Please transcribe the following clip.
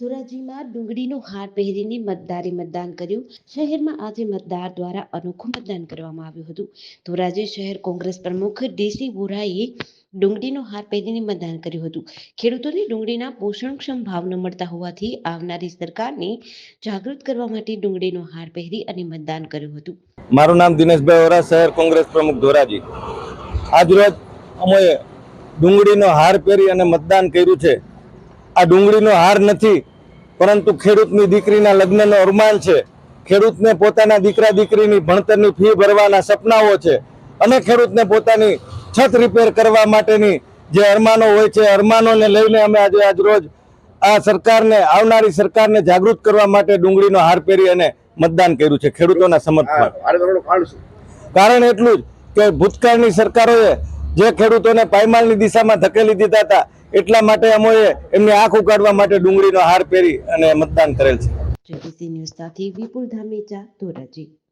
ધોરાજીમાં ડુંગળીનો હાર પહેરીને મતદારે મતદાન કર્યું. શહેરમાં આજે મતદાર દ્વારા અનોખું મતદાન કરવામાં આવ્યું હતું. ધોરાજી શહેર કોંગ્રેસ પ્રમુખ ડીસી વોરાએ ડુંગળીનો હાર પહેરીને મતદાન કર્યું હતું. ખેડૂતોને ડુંગળીના પોષણક્ષમ ભાવ ન મળતા હોવાથી આવનારી સરકારને જાગૃત કરવા માટે ડુંગળીનો હાર પહેરી અને મતદાન કર્યું હતું. મારું નામ દિનેશભાઈ ઓરા શહેર કોંગ્રેસ પ્રમુખ ધોરાજી. આજરોજ અમે ડુંગળીનો હાર પહેરી અને મતદાન કર્યું છે. આ ડુંગળીનો હાર નથી પરંતુ ખેડૂતની દીકરીના લગ્નનો અરમાન છે ખેડૂતને પોતાના દીકરા દીકરીની ભણતરની ફી ભરવાના સપનાઓ છે અને ખેડૂતને પોતાની છત રિપેર કરવા માટેની જે અરમાનો હોય છે અરમાનોને લઈને અમે આજે આજરોજ આ સરકારને આવનારી સરકારને જાગૃત કરવા માટે ડુંગળીનો હાર પહેરી અને મતદાન કર્યું છે ખેડૂતોના સમર્થન કારણ એટલું જ કે ભૂતકાળની સરકારોએ જે ખેડૂતોને પાયમાલની દિશામાં ધકેલી દીધા હતા, એટલા માટે અમોએ એમની આંખ ઉગાડવા માટે ડુંગળીનો હાર પહેરી અને મતદાન કરેલ છે.